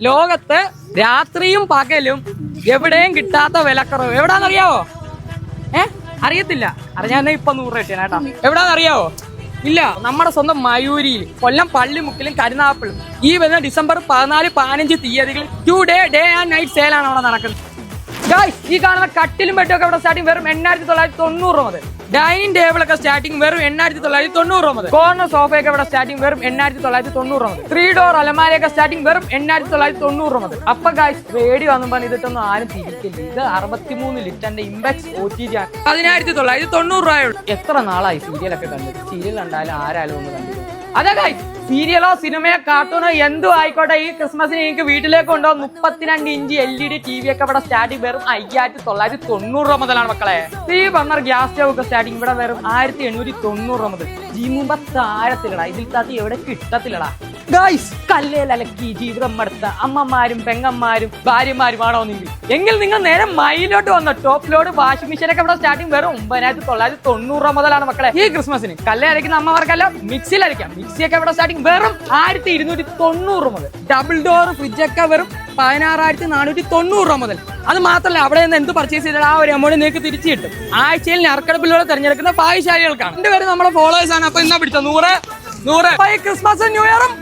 ലോകത്ത് രാത്രിയും പകലും എവിടെയും കിട്ടാത്ത വിലക്കുറവ്. എവിടാന്നറിയാവോ? ഏ? അറിയത്തില്ല. അറിഞ്ഞാൽ ഇപ്പൊ നൂറ് കിട്ടിയ കേട്ടോ. എവിടാന്നറിയാവോ? ഇല്ല നമ്മുടെ സ്വന്തം മയൂരിയിൽ കൊല്ലം പള്ളിമുക്കിലും കരുനാപ്പിളും ഈ വരുന്ന ഡിസംബർ പതിനാല് പതിനഞ്ച് തീയതികളിൽ two day day and night സെയിലാണ് അവിടെ നടക്കുന്നത്. ഈ കാണുന്ന കട്ടിലും ബെഡും ഒക്കെ സ്റ്റാർട്ടിംഗ് വെറും എണ്ണായിരത്തി തൊള്ളായിരത്തി തൊണ്ണൂറ് മുതൽ. ഡൈനിങ് ടേബിൾ ഒക്കെ സ്റ്റാർട്ടിംഗ് വെറും എണ്ണായിരത്തി തൊള്ളായിരത്തി തൊണ്ണൂറ് മുതൽ. കോർണർ സോഫയൊക്കെ ഇവിടെ സ്റ്റാർട്ടിംഗ് വെറും എണ്ണായിരത്തി തൊള്ളായിരത്തി തൊണ്ണൂറ് മുതൽ. ത്രീ ഡോർ അലമാരയൊക്കെ സ്റ്റാർട്ടിംഗ് വെറും എണ്ണായിരത്തി തൊള്ളായിരത്തി തൊണ്ണൂറ് മുതൽ. അപ്പൊ ഗായ്സ് പേടി വന്നു പറഞ്ഞ് ഇതിട്ടൊന്നും ആരും തിരിക്കില്ല ഇത് അറുപത്തിമൂന്ന് ലിറ്ററിന്റെ ഇമ്പാക്സ് പതിനായിരത്തി തൊള്ളായിരത്തി തൊണ്ണൂറ് രൂപയുള്ളൂ എത്ര നാളായി സീരിയലൊക്കെ കണ്ടു സീരിയൽ കണ്ടാലും ആരാലും ഒന്ന് കണ്ടു അതെ ഗൈസ് സീരിയലോ സിനിമയോ കാർട്ടൂണോ എന്തോ ആയിക്കോട്ടെ ഈ ക്രിസ്മസിന് എനിക്ക് വീട്ടിലേക്ക് ഉണ്ടോ മുപ്പത്തിരണ്ട് inch L E D T V ഒക്കെ ഇവിടെ സ്റ്റാർട്ടിംഗ് വെറും അയ്യായിരത്തി തൊള്ളായിരത്തി തൊണ്ണൂറ് രൂപ മുതലാണ് മക്കളെ. ഈ പറഞ്ഞ ഗ്യാസ് സ്റ്റവ് ഒക്കെ സ്റ്റാർട്ടിംഗ് ഇവിടെ വെറും ആയിരത്തി എണ്ണൂറ്റി തൊണ്ണൂറ് രൂപ മുതൽ. ജീമുമ്പ താരത്തിലടാ ഇതിൽ താത്തി എവിടെ കിട്ടത്തില്ലടാ. ഗായ്സ് കല്ലേൽ അലക്കി ജീവിതം മടുത്ത അമ്മമാരും പെങ്ങന്മാരും ഭാര്യമാരുമാണോ നിങ്ങൾ എങ്കിൽ നിങ്ങൾ നേരെ മൈലോട്ട് വന്ന. ടോപ്പ് ലോഡ് വാഷിംഗ് മെഷീനൊക്കെ ഇവിടെ സ്റ്റാർട്ടിംഗ് വെറും ഒമ്പതിനായിരത്തി തൊള്ളായിരത്തി തൊണ്ണൂറ് മുതലാണ് മക്കളെ. ഈ ക്രിസ്മസിന് കല്ലേ അരയ്ക്കുന്ന അമ്മമാർക്കല്ല മിക്സിയിൽ അരയ്ക്കാം മിക്സി ഒക്കെ ഇവിടെ സ്റ്റാർട്ടിംഗ് വെറും ആയിരത്തി ഇരുന്നൂറ്റി തൊണ്ണൂറ് മുതൽ. ഡബിൾ ഡോർ ഫ്രിഡ്ജ് ഒക്കെ വെറും പതിനാറായിരത്തി നാനൂറ്റി തൊണ്ണൂറ് രൂപ മുതൽ. അത് മാത്രമല്ല അവിടെ നിന്ന് എന്ത് പർച്ചേസ് ചെയ്താൽ ആ ഒരു എമൗണ്ട് നിങ്ങൾക്ക് തിരിച്ചു കിട്ടും. ആഴ്ചയിൽ ഞർക്കടപ്പിലൂടെ തിരഞ്ഞെടുക്കുന്ന പായശാലികൾക്കാണ്. രണ്ടുപേരും നമ്മുടെ ഫോളോവേഴ്സ് ആണ്. അപ്പൊ ഇന്നാ പിടിച്ചോ? നൂറ് നൂറ്. ക്രിസ്മസും ന്യൂ ഇയറും.